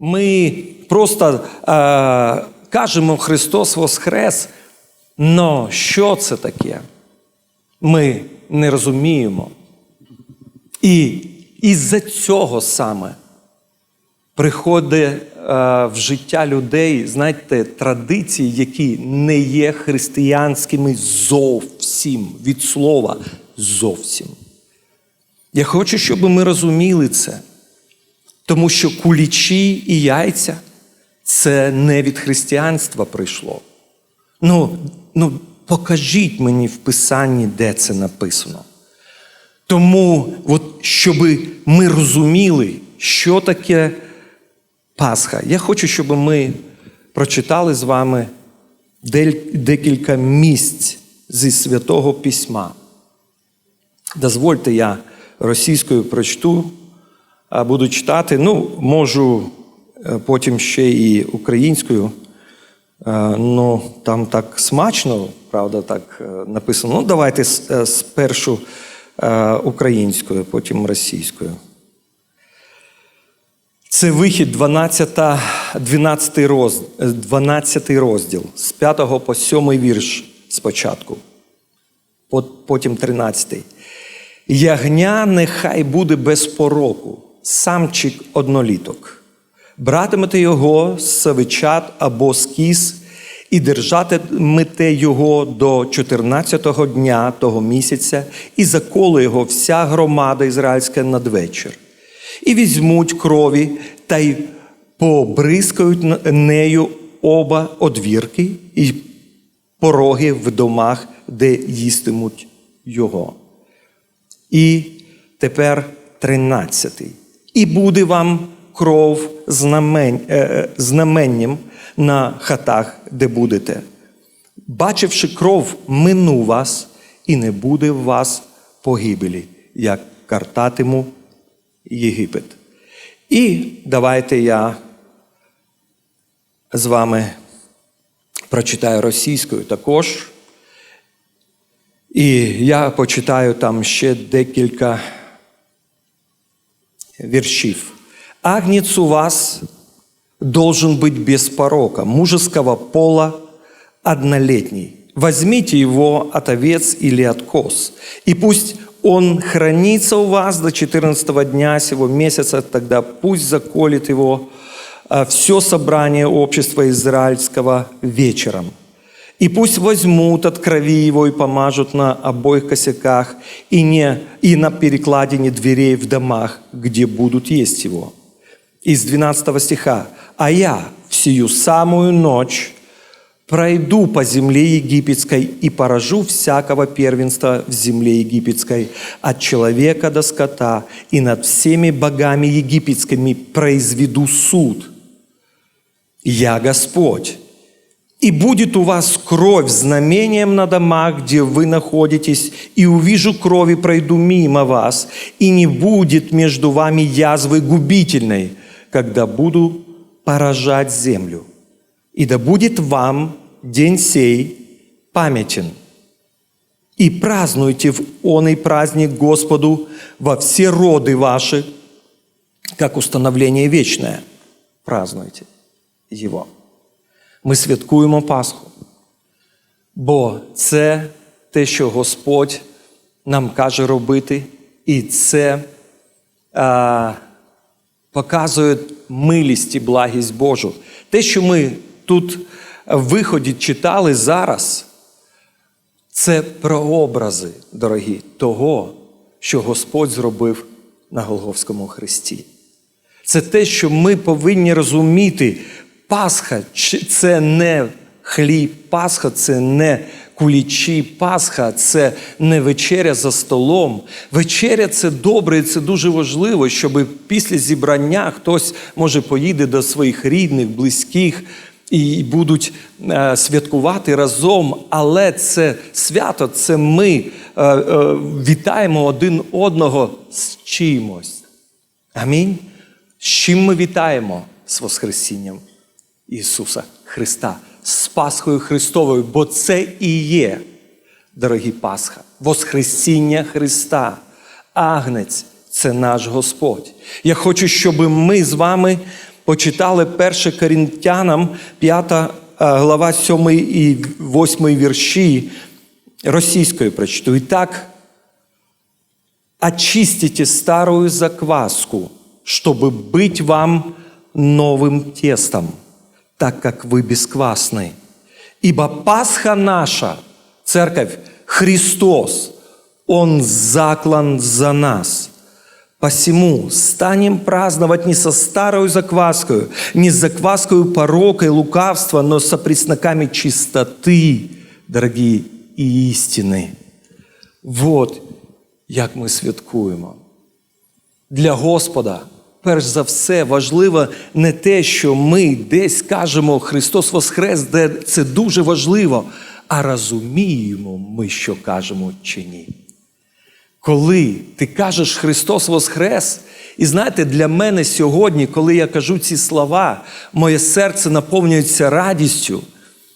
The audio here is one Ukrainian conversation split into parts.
Ми просто е, кажемо Христос Воскрес, но що це таке? Ми не розуміємо. І із-за цього саме приходить е, в життя людей, знаєте, традиції, які не є християнськими зовсім від слова зовсім. Я хочу, щоб ми розуміли це, тому що кулічі і яйця це не від християнства прийшло. Ну, ну покажіть мені в Писанні, де це написано. Тому, от, щоб ми розуміли, що таке Пасха, я хочу, щоб ми прочитали з вами декілька місць зі Святого Письма. Дозвольте, я російською прочту, буду читати. Ну, можу е, потім ще і українською. Е, Ну, там так смачно, правда, так е, написано. Ну, давайте е, спершу е, українською, потім російською. Це вихід 12, 12, роз, 12 розділ з 5 по 7 вірш спочатку, потім 13. Ягня нехай буде без пороку, самчик одноліток. Братимете його з савичат або з кіз, і держатимете його до 14-го дня того місяця, і заколе його вся громада ізраїльська надвечір. І візьмуть крові та й побризкають нею оба одвірки і пороги в домах, де їстимуть його. І тепер тринадцятий. І буде вам кров знамень, е, е, знаменням на хатах, де будете. Бачивши кров, мину вас, і не буде в вас погибелі, як картатиму Єгипет. І давайте я з вами прочитаю російською також. І я почитаю там ще декілька віршів. Агнец у вас должен быть без порока, мужеского пола, однолетний. Возьмите его от овец или от коз, и пусть он хранится у вас до 14 дня сего месяца, тогда пусть заколет его все собрание общества израильского вечером. И пусть возьмут от крови его и помажут на обоих косяках и, не, и на перекладине дверей в домах, где будут есть его. Из 12 стиха. «А я в сию самую ночь пройду по земле египетской и поражу всякого первенства в земле египетской, от человека до скота, и над всеми богами египетскими произведу суд. Я Господь». И будет у вас кровь знамением на домах, где вы находитесь, и увижу кровь и пройду мимо вас, и не будет между вами язвы губительной, когда буду поражать землю. И да будет вам день сей памятен. И празднуйте в он и праздник Господу во все роды ваши, как установление вечное. Празднуйте его. Ми святкуємо Пасху, бо це те, що Господь нам каже робити, і це а, показує милість і благість Божу. Те, що ми тут в виході читали зараз, це прообрази, дорогі, того, що Господь зробив на Голговському Христі. Це те, що ми повинні розуміти. Пасха це не хліб, Пасха це не кулічі, Пасха це не вечеря за столом. Вечеря це добре, і це дуже важливо, щоб після зібрання хтось може поїде до своїх рідних, близьких і будуть е, святкувати разом. Але це свято, це ми е, е, вітаємо один одного з чимось. Амінь. З чим ми вітаємо? З Воскресінням Ісуса Христа, з Пасхою Христовою, бо це і є, дорогі Пасха, Воскресіння Христа. Агнець це наш Господь. Я хочу, щоб ми з вами почитали 1 Коринтянам 5 е, глава 7 і 8 вірші російською прочитаю. І так, очистите старую закваску, чтобы быть вам новым тестом, так как вы бесквасны. Ибо Пасха наша, церковь, Христос, Он заклан за нас. Посему станем праздновать не со старой закваскою, не с закваскою порока и лукавства, но со пресноками чистоты, дорогие, и истины. Вот як ми святкуємо. Для Господа, перш за все, важливо не те, що ми десь кажемо Христос Воскрес, де це дуже важливо, а розуміємо ми, що кажемо чи ні. Коли ти кажеш Христос Воскрес, і знаєте, для мене сьогодні, коли я кажу ці слова, моє серце наповнюється радістю,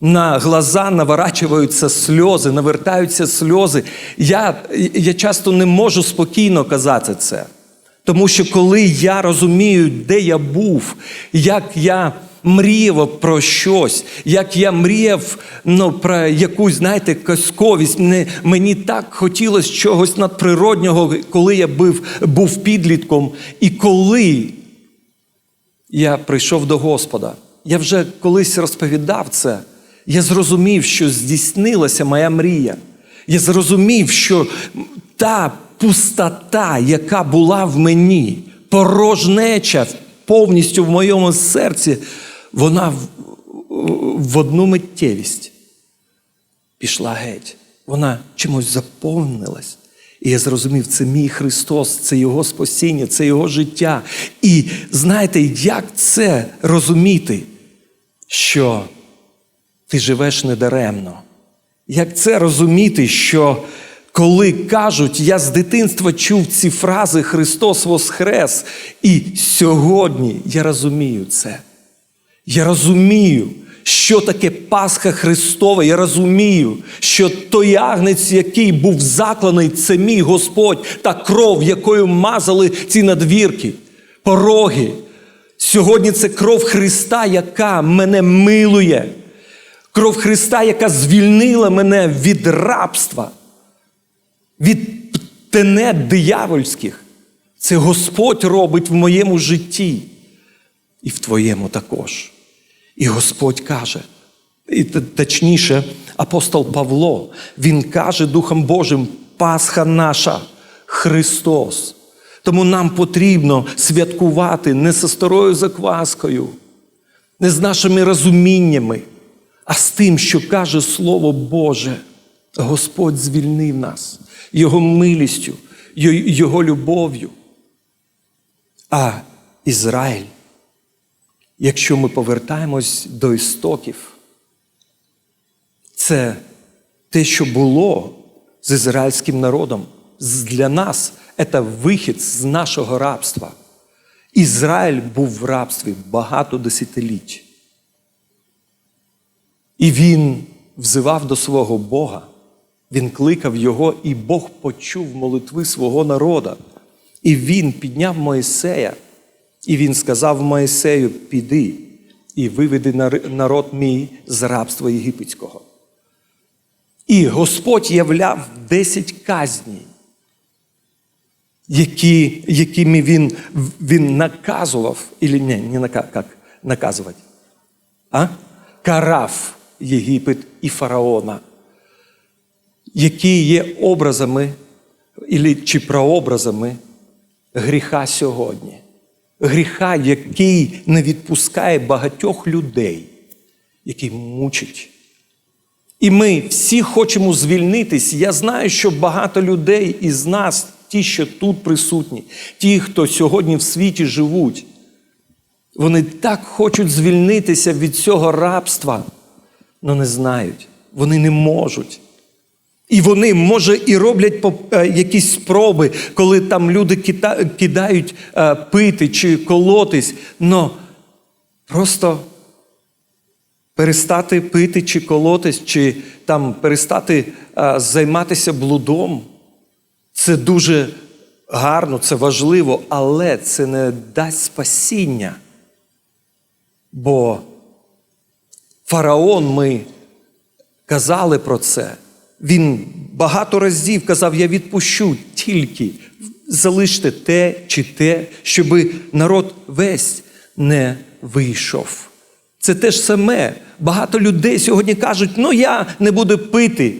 на глаза наворачуються сльози, навертаються сльози. Я, я часто не можу спокійно казати це. Тому що коли я розумію, де я був, як я мріяв про щось, як я мріяв ну, про якусь, знаєте, казковість, мені, мені так хотілося чогось надприроднього, коли я був, був підлітком. І коли я прийшов до Господа, я вже колись розповідав це. Я зрозумів, що здійснилася моя мрія. Я зрозумів, що та пустота, яка була в мені, порожнеча повністю в моєму серці, вона в, в одну миттєвість пішла геть. Вона чимось заповнилась. І я зрозумів, це мій Христос, це Його спасіння, це Його життя. І знаєте, як це розуміти, що ти живеш недаремно. Як це розуміти, що коли кажуть, я з дитинства чув ці фрази Христос Воскрес, і сьогодні я розумію це. Я розумію, що таке Пасха Христова. Я розумію, що той агнець, який був закланий, це мій Господь, та кров, якою мазали ці надвірки, пороги. Сьогодні це кров Христа, яка мене милує. Кров Христа, яка звільнила мене від рабства, від тенет диявольських. Це Господь робить в моєму житті і в твоєму також. І Господь каже, і точніше, апостол Павло, він каже Духом Божим, Пасха наша, Христос. Тому нам потрібно святкувати не зі старою закваскою, не з нашими розуміннями а з тим, що каже Слово Боже, Господь звільнив нас Його милістю, Його любов'ю. А Ізраїль, якщо ми повертаємось до істоків, це те, що було з ізраїльським народом. Для нас це вихід з нашого рабства. Ізраїль був в рабстві багато десятиліть. І він взивав до свого Бога, він кликав його, і Бог почув молитви свого народа. І він підняв Моїсея, і він сказав Моїсею: Піди і виведи народ мій з рабства єгипетського. І Господь являв десять казній, які, якими він він наказував, і не, не нака, наказувати, а? карав Єгипет і фараона, які є образами чи прообразами гріха сьогодні. Гріха, який не відпускає багатьох людей, який мучить. І ми всі хочемо звільнитись. Я знаю, що багато людей із нас, ті, що тут присутні, ті, хто сьогодні в світі живуть, вони так хочуть звільнитися від цього рабства але не знають, вони не можуть. І вони, може, і роблять е, якісь спроби, коли там люди кидають е, пити чи колотись, але просто перестати пити чи колотись, чи там перестати е, займатися блудом. Це дуже гарно, це важливо, але це не дасть спасіння. Бо фараон, ми казали про це. Він багато разів казав: Я відпущу тільки залиште те чи те, щоби народ весь не вийшов. Це те ж саме. Багато людей сьогодні кажуть: ну я не буду пити.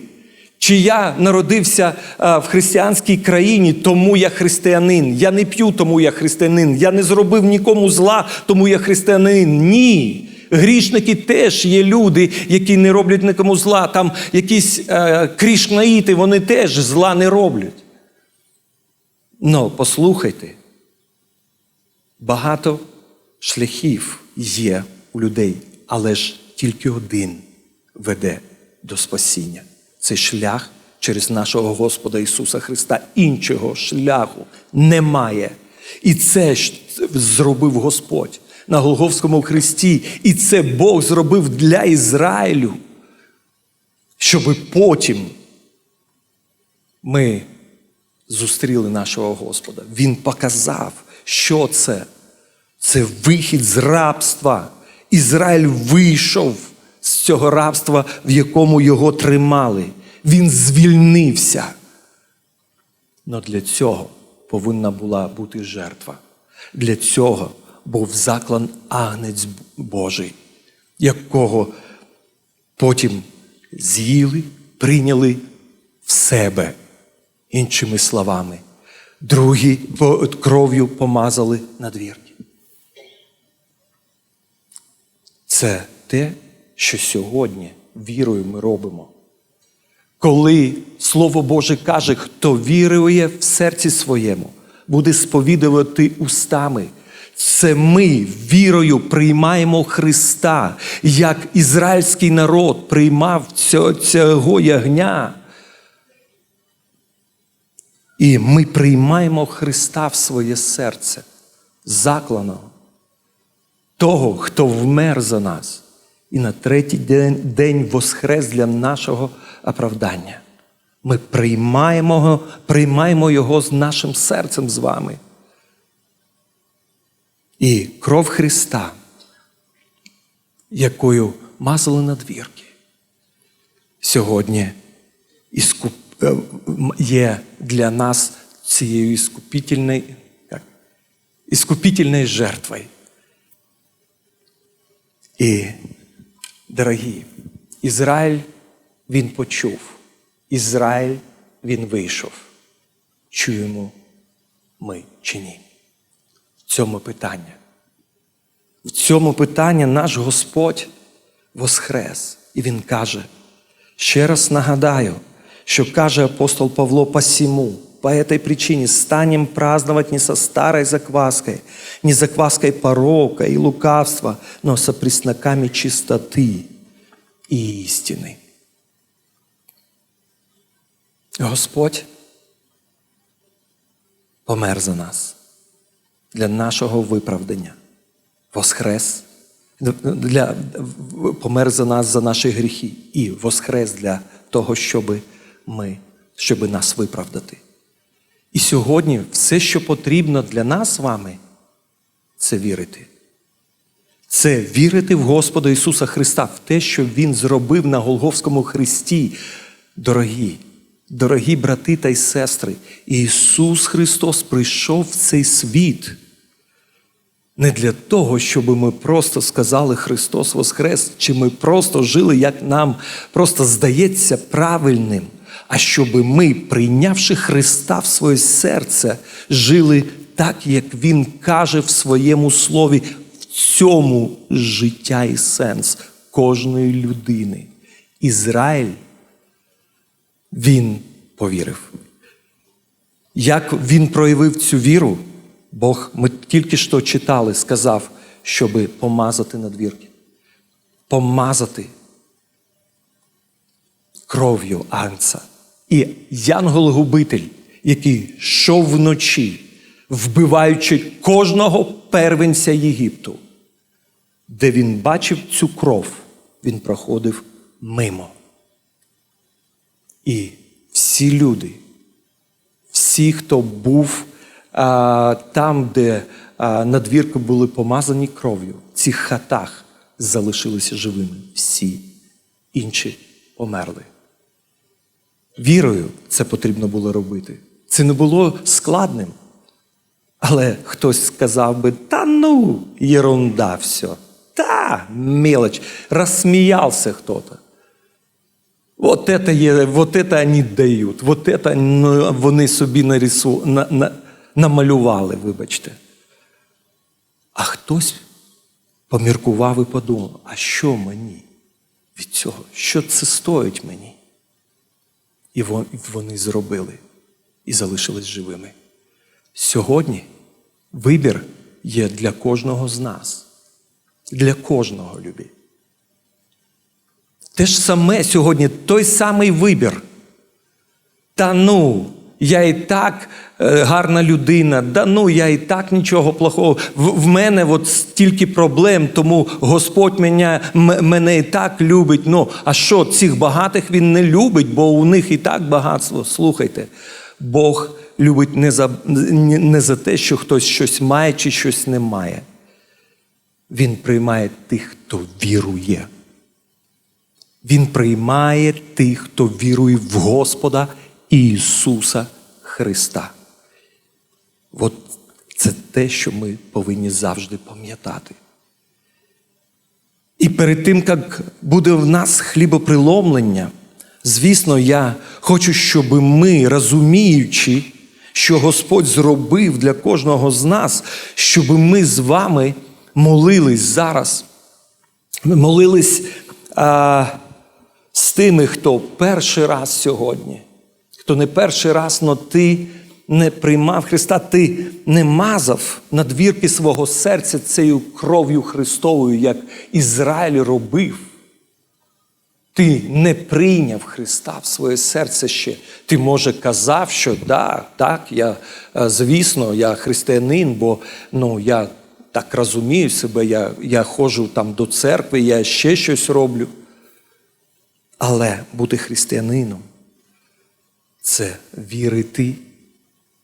Чи я народився а, в християнській країні, тому я християнин. Я не п'ю, тому я християнин. Я не зробив нікому зла, тому я християнин. Ні. Грішники теж є люди, які не роблять нікому зла. Там якісь е, крішнаїти, вони теж зла не роблять. Ну, послухайте, багато шляхів є у людей, але ж тільки один веде до спасіння. Це шлях через нашого Господа Ісуса Христа. Іншого шляху немає. І це ж зробив Господь на Голговському хресті. І це Бог зробив для Ізраїлю, щоб потім ми зустріли нашого Господа. Він показав, що це. Це вихід з рабства. Ізраїль вийшов з цього рабства, в якому його тримали. Він звільнився. Но для цього повинна була бути жертва. Для цього був заклан агнець Божий, якого потім з'їли, прийняли в себе, іншими словами. Другі кров'ю помазали на двірки. Це те, що сьогодні вірою ми робимо. Коли Слово Боже каже, хто вірує в серці своєму, буде сповідувати устами. Це ми вірою приймаємо Христа, як ізраїльський народ приймав цього ягня. І ми приймаємо Христа в своє серце, закланого, того, хто вмер за нас, і на третій день, день воскрес для нашого оправдання. Ми приймаємо приймаємо його з нашим серцем з вами. І кров Христа, якою мазали надвірки, сьогодні є для нас цією іскупітельною жертвою. І, дорогі, Ізраїль він почув, Ізраїль він вийшов. Чуємо ми чи ні? В цьому питання. В цьому питанні наш Господь воскрес. І Він каже, ще раз нагадаю, що каже апостол Павло посему, по этой причине станем праздновать не со старой закваской, не закваской порока и лукавства, но со пресноками чистоты и истины. Господь помер за нас для нашого виправдання, воскрес, для, помер за нас за наші гріхи і воскрес для того, щоб ми, щоб нас виправдати. І сьогодні все, що потрібно для нас з вами, це вірити. Це вірити в Господа Ісуса Христа, в те, що Він зробив на Голговському Христі. Дорогі, дорогі брати та й сестри, Ісус Христос прийшов в цей світ. Не для того, щоб ми просто сказали Христос Воскрес, чи ми просто жили, як нам просто здається правильним, а щоб ми, прийнявши Христа в своє серце, жили так, як Він каже в своєму слові, в цьому життя і сенс кожної людини. Ізраїль, він повірив. Як він проявив цю віру? Бог, ми тільки що читали, сказав, щоби помазати надвірки. Помазати кров'ю Агнца. І янгол-губитель, який йшов вночі, вбиваючи кожного первенця Єгипту, де він бачив цю кров, він проходив мимо. І всі люди, всі, хто був там, де надвірки були помазані кров'ю, в цих хатах залишилися живими. Всі інші померли. Вірою це потрібно було робити. Це не було складним. Але хтось сказав би, та ну, ерунда все. Та, мелочь. Розсміявся хто-то. Вот это, є, вот это они дають, вот это ну, вони собі нарису, на, на, намалювали, вибачте. А хтось поміркував і подумав, а що мені від цього? Що це стоїть мені? І вон- і вони зробили і залишились живими. Сьогодні вибір є для кожного з нас. Для кожного любі. Те ж саме сьогодні той самий вибір. Та ну, я і так е, гарна людина, да ну я і так нічого плохого. В, в мене от стільки проблем, тому Господь мене, мене і так любить. Ну, а що, цих багатих він не любить, бо у них і так багатство. Слухайте, Бог любить не за, не за те, що хтось щось має чи щось не має. Він приймає тих, хто вірує. Він приймає тих, хто вірує в Господа Ісуса Христа. От це те, що ми повинні завжди пам'ятати. І перед тим, як буде в нас хлібоприломлення, звісно, я хочу, щоб ми, розуміючи, що Господь зробив для кожного з нас, щоб ми з вами молились зараз. Молились а, тими, хто перший раз сьогодні, хто не перший раз, но ти не приймав Христа, ти не мазав надвірки свого серця цією кров'ю Христовою, як Ізраїль робив. Ти не прийняв Христа в своє серце ще. Ти, може, казав, що да, так, я, е, звісно, я християнин, бо ну, я так розумію себе, я, я ходжу там до церкви, я ще щось роблю. Але бути християнином це вірити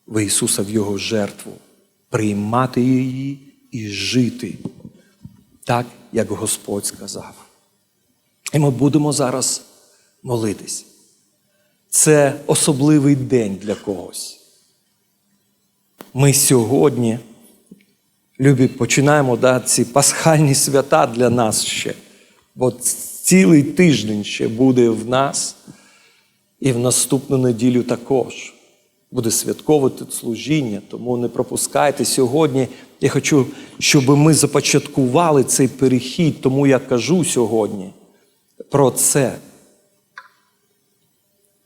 в Ісуса в Його жертву, приймати її і жити так, як Господь сказав. І ми будемо зараз молитись. Це особливий день для когось. Ми сьогодні, любі, починаємо да, ці пасхальні свята для нас ще. Бо цілий тиждень ще буде в нас, і в наступну неділю також буде святкове тут служіння, тому не пропускайте сьогодні. Я хочу, щоб ми започаткували цей перехід, тому я кажу сьогодні про це.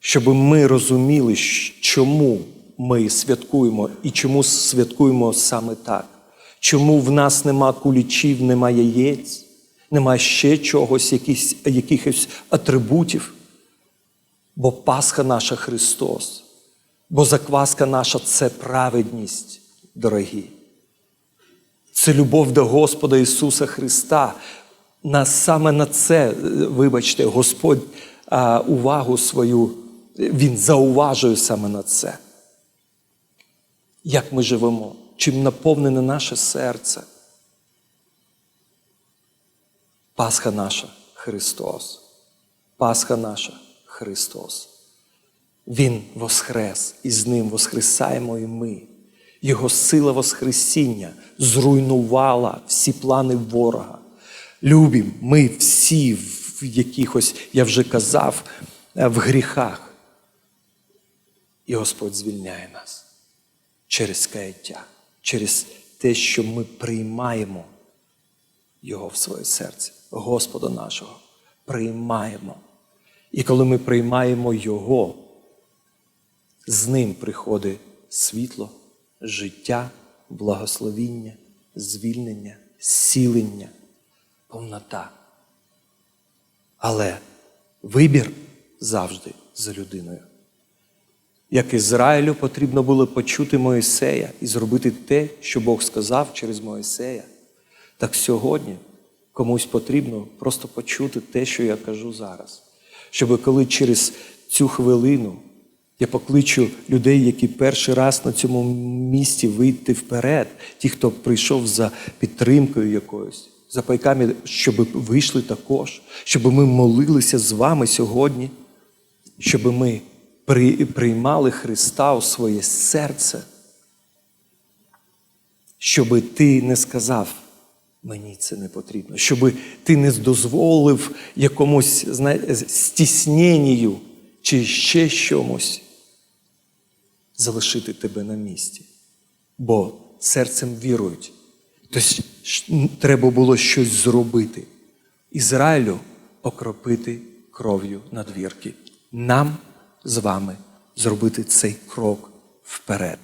Щоб ми розуміли, чому ми святкуємо і чому святкуємо саме так. Чому в нас нема кулічів, нема яєць, нема ще чогось, якихось, якихось атрибутів. Бо Пасха наша Христос, бо закваска наша це праведність, дорогі. Це любов до Господа Ісуса Христа. На, саме на це, е, вибачте, Господь а, увагу свою, е, Він зауважує саме на це. Як ми живемо, чим наповнене наше серце. Пасха наша Христос. Пасха наша Христос. Він воскрес, і з Ним воскресаємо і ми. Його сила Воскресіння зруйнувала всі плани ворога. Любім, ми всі в якихось, я вже казав, е, в гріхах. І Господь звільняє нас через каяття, через те, що ми приймаємо Його в своє серце, Господа нашого. Приймаємо. І коли ми приймаємо Його, з ним приходить світло, життя, благословіння, звільнення, зцілення, повнота. Але вибір завжди за людиною. Як Ізраїлю потрібно було почути Моїсея і зробити те, що Бог сказав через Моїсея, так сьогодні комусь потрібно просто почути те, що я кажу зараз. Щоб коли через цю хвилину я покличу людей, які перший раз на цьому місці вийти вперед, ті, хто прийшов за підтримкою якоюсь, за пайками, щоб вийшли також, щоб ми молилися з вами сьогодні, щоб ми при- приймали Христа у своє серце, щоб ти не сказав, мені це не потрібно, щоб ти не дозволив якомусь знаєте, стісненню чи ще чомусь залишити тебе на місці. Бо серцем вірують. Тобто треба було щось зробити. Ізраїлю окропити кров'ю надвірки. Нам з вами зробити цей крок вперед.